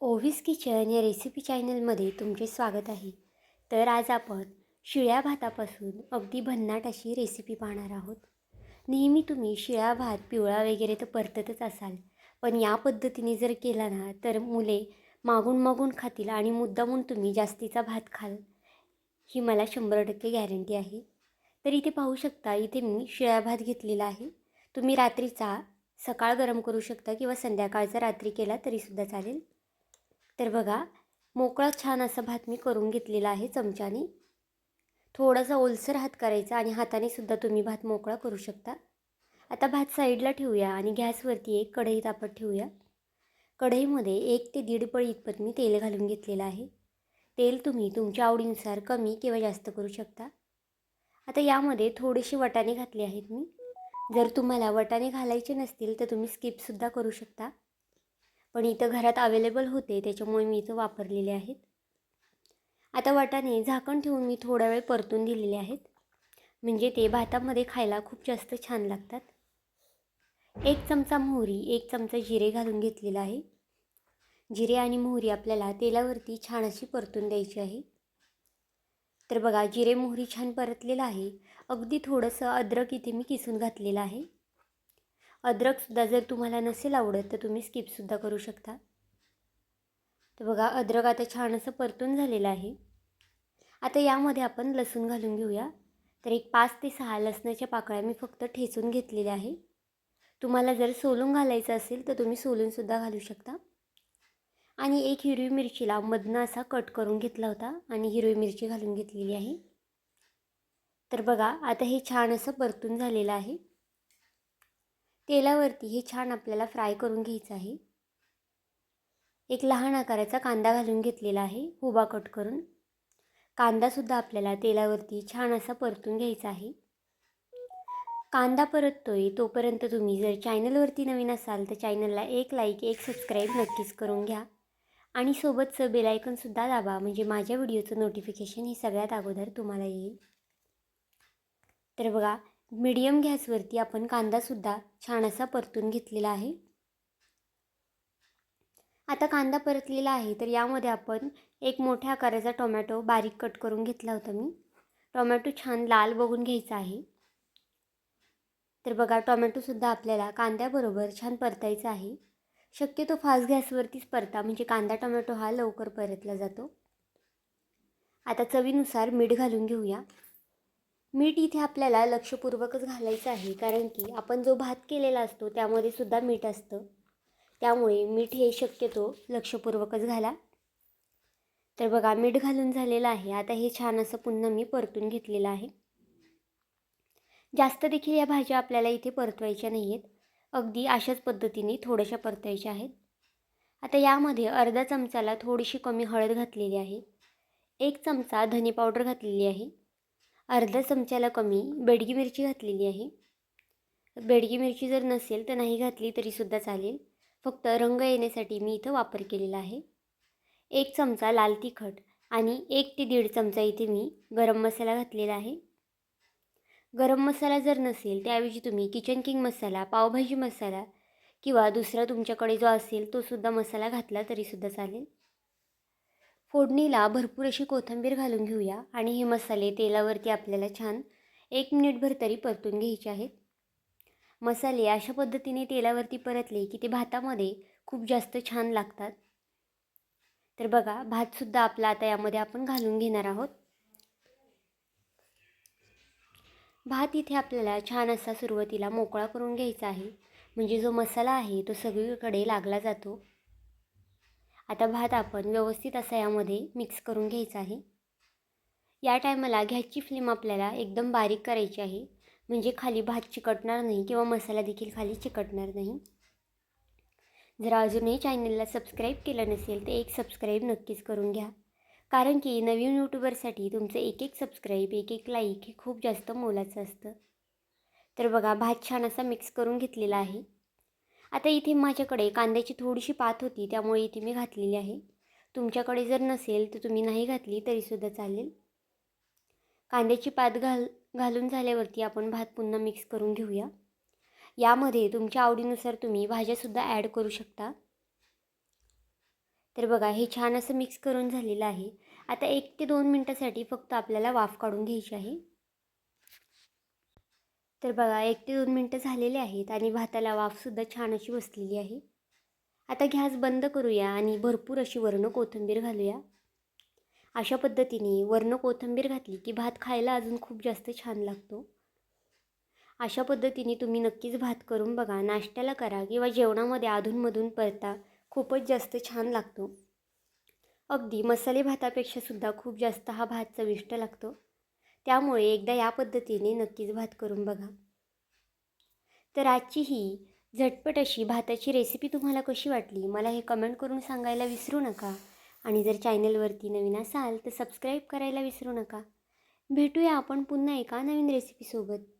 ओव्हिस kitchen या recipe चॅनलमध्ये तुमचे स्वागत आहे. तर आज आपण शिळ्या भातापासून अगदी भन्नाट अशी रेसिपी पाहणार आहोत. नेहमी तुम्ही शिळा भात पिवळा वगैरे तर परततच असाल. पण या पद्धतीने जर केला ना तर मुले मागून मागून खातील आणि मुद्दामून तुम्ही जास्तीचा भात खाल ही मला शंभर टक्के गॅरंटी आहे. तर इथे पाहू शकता इथे मी शिळा भात घेतलेला आहे. तुम्ही रात्रीचा सकाळ गरम करू शकता किंवा संध्याकाळचा रात्री केला तरीसुद्धा चालेल. तर बघा मोकळा छान असा भात मी करून घेतलेला आहे चमच्याने. थोडासा ओलसर हात करायचा आणि हाताने सुद्धा तुम्ही भात मोकळा करू शकता. आता भात साईडला ठेवूया आणि गॅसवरती एक कढई तापत ठेवूया. कढईमध्ये एक ते दीड पळी इतपत मी तेल घालून घेतलेलं आहे. तेल तुम्ही तुमच्या आवडीनुसार कमी किंवा जास्त करू शकता. आता यामध्ये थोडेसे वटाणे घातले आहेत मी. जर तुम्हाला वटाणे घालायचे नसतील तर तुम्ही स्किपसुद्धा करू शकता. पण इथं घरात अवेलेबल होते त्याच्यामुळे मी इथं वापरलेले आहेत. आता वाटाणे झाकण ठेवून मी थोडा वेळ परतून दिलेले आहेत. म्हणजे ते भातामध्ये खायला खूप जास्त छान लागतात. एक चमचा मोहरी एक चमचा जिरे घालून घेतलेला आहे. जिरे आणि मोहरी आपल्याला तेलावरती छान अशी परतून द्यायची आहे. तर बघा जिरे मोहरी छान परतलेलं आहे. अगदी थोडंसं अद्रक इथे मी किसून घातलेलं आहे. अद्रकसुद्धा जर तुम्हाला नसेल आवडत तर तुम्ही स्किपसुद्धा करू शकता. तर बघा अद्रक आता छान असं परतून झालेलं आहे. आता यामध्ये आपण लसूण घालून घेऊया. तर एक पाच ते सहा लसणाच्या पाकळ्या मी फक्त ठेचून घेतलेल्या आहे. तुम्हाला जर सोलून घालायचं असेल तर तुम्ही सोलूनसुद्धा घालू शकता. आणि एक हिरवी मिरचीला मधनं असा कट करून घेतला होता आणि हिरवी मिरची घालून घेतलेली आहे. तर बघा आता हे छान असं परतून झालेलं आहे. तेलावरती हे छान आपल्याला फ्राय करून घ्यायचं आहे. एक लहान आकाराचा कांदा घालून घेतलेला आहे उभा कट करून. कांदासुद्धा आपल्याला तेलावरती छान असा परतून घ्यायचा आहे. कांदा परततोय तोपर्यंत तुम्ही जर चॅनलवरती नवीन असाल तर चॅनलला एक लाईक एक सबस्क्राईब नक्कीच करून घ्या. आणि सोबतचं बेलायकनसुद्धा दाबा म्हणजे माझ्या व्हिडिओचं नोटिफिकेशन हे सगळ्यात अगोदर तुम्हाला येईल. तर बघा मीडियम गॅसवरती आपण कांदासुद्धा छान असा परतून घेतलेला आहे. आता कांदा परतलेला आहे तर यामध्ये आपण एक मोठ्या आकाराचा टोमॅटो बारीक कट करून घेतला होता मी. टोमॅटो छान लाल बघून घ्यायचा आहे. तर बघा टोमॅटोसुद्धा आपल्याला कांद्याबरोबर छान परतायचा आहे. शक्यतो फास्ट गॅसवरतीच परता म्हणजे कांदा टोमॅटो हा लवकर परतला जातो. आता चवीनुसार मीठ घालून घेऊया. मीठ इथे आपल्याला लक्षपूर्वकच घालायचं आहे कारण की आपण जो भात केलेला असतो त्यामध्ये सुद्धा मीठ असतं. त्यामुळे मीठ हे शक्यतो लक्षपूर्वकच घाला. तर बघा मीठ घालून झालेलं आहे. आता हे छान असं पुन्हा मी परतून घेतलेलं आहे. जास्त देखील या भाज्या आपल्याला इथे परतवायच्या नाही आहेत अगदी अशाच पद्धतीने थोड्याशा परतायच्या आहेत. आता यामध्ये अर्धा चमचाला थोडीशी कमी हळद घातलेली आहे. एक चमचा धने पावडर घातलेली आहे. अर्धा चमच्याला कमी बेडगी मिरची घातलेली आहे. बेडगी मिरची जर नसेल तर नाही घातली तरीसुद्धा चालेल. फक्त रंग येण्यासाठी मी इथं वापर केलेला आहे. एक चमचा लाल तिखट आणि एक ते दीड चमचा इथे मी गरम मसाला घातलेला आहे. गरम मसाला जर नसेल त्याऐवजी तुम्ही किचन किंग मसाला पावभाजी मसाला किंवा दुसरा तुमच्याकडे जो असेल तो सुद्धा मसाला घातला तरीसुद्धा चालेल. फोडणीला भरपूर अशी कोथिंबीर घालून घेऊया आणि हे मसाले तेलावरती आपल्याला छान एक मिनिटभर तरी परतून घ्यायचे आहेत. मसाले अशा पद्धतीने तेलावरती परतले की ते भातामध्ये खूप जास्त छान लागतात. तर बघा भातसुद्धा आपला आता यामध्ये आपण घालून घेणार आहोत. भात इथे आपल्याला छान असा सुरुवातीला मोकळा करून घ्यायचा आहे. म्हणजे जो मसाला आहे तो सगळीकडे लागला जातो. आता भात आपण व्यवस्थित असा यामध्ये मिक्स करून घ्यायचा आहे. या टायमाला गॅसची फ्लेम आपल्याला एकदम बारीक करायची आहे. म्हणजे खाली भात चिकटणार नाही किंवा मसाला देखील खाली चिकटणार नाही. जर अजूनही चॅनलला सबस्क्राईब केलं नसेल तर एक सबस्क्राईब नक्कीच करून घ्या. कारण की नवीन यूट्यूबरसाठी तुमचं एक एक सबस्क्राईब एक एक लाईक हे खूप जास्त मोलाचं असतं. तर बघा भात छान असा मिक्स करून घेतलेला आहे. आता इथे माझ्याकडे कांद्याची थोडीशी पात होती त्यामुळे इथे मी घातलेली आहे. तुमच्याकडे जर नसेल तर तुम्ही नाही घातली तरीसुद्धा चालेल. कांद्याची पात घाल घालून झाल्यावरती आपण भात पुन्हा मिक्स करून घेऊया. यामध्ये तुमच्या आवडीनुसार तुम्ही भाज्यासुद्धा ॲड करू शकता. तर बघा हे छान असं मिक्स करून झालेलं आहे. आता एक ते दोन मिनटासाठी फक्त आपल्याला वाफ काढून घ्यायची आहे. तर बघा एक ते दोन मिनटं झालेले आहेत आणि भाताला वाफसुद्धा छान अशी बसलेली आहे. आता गॅस बंद करूया आणि भरपूर अशी वर्ण कोथिंबीर घालूया. अशा पद्धतीने वर्ण कोथिंबीर घातली की भात खायला अजून खूप जास्त छान लागतो. अशा पद्धतीने तुम्ही नक्कीच भात करून बघा नाश्त्याला करा किंवा जेवणामध्ये अधूनमधून परता खूपच जास्त छान लागतो. अगदी मसाले भातापेक्षा सुद्धा खूप जास्त हा भात चविष्ट लागतो. त्यामुळे एकदा या पद्धतीने नक्कीच भात करून बघा. तर आजची ही झटपट अशी भाताची रेसिपी तुम्हाला कशी वाटली? मला हे कमेंट करून सांगायला विसरू नका. आणि जर चॅनलवरती नवीन असाल तर सबस्क्राईब करायला विसरू नका. भेटूया आपण पुन्हा एका नवीन रेसिपीसोबत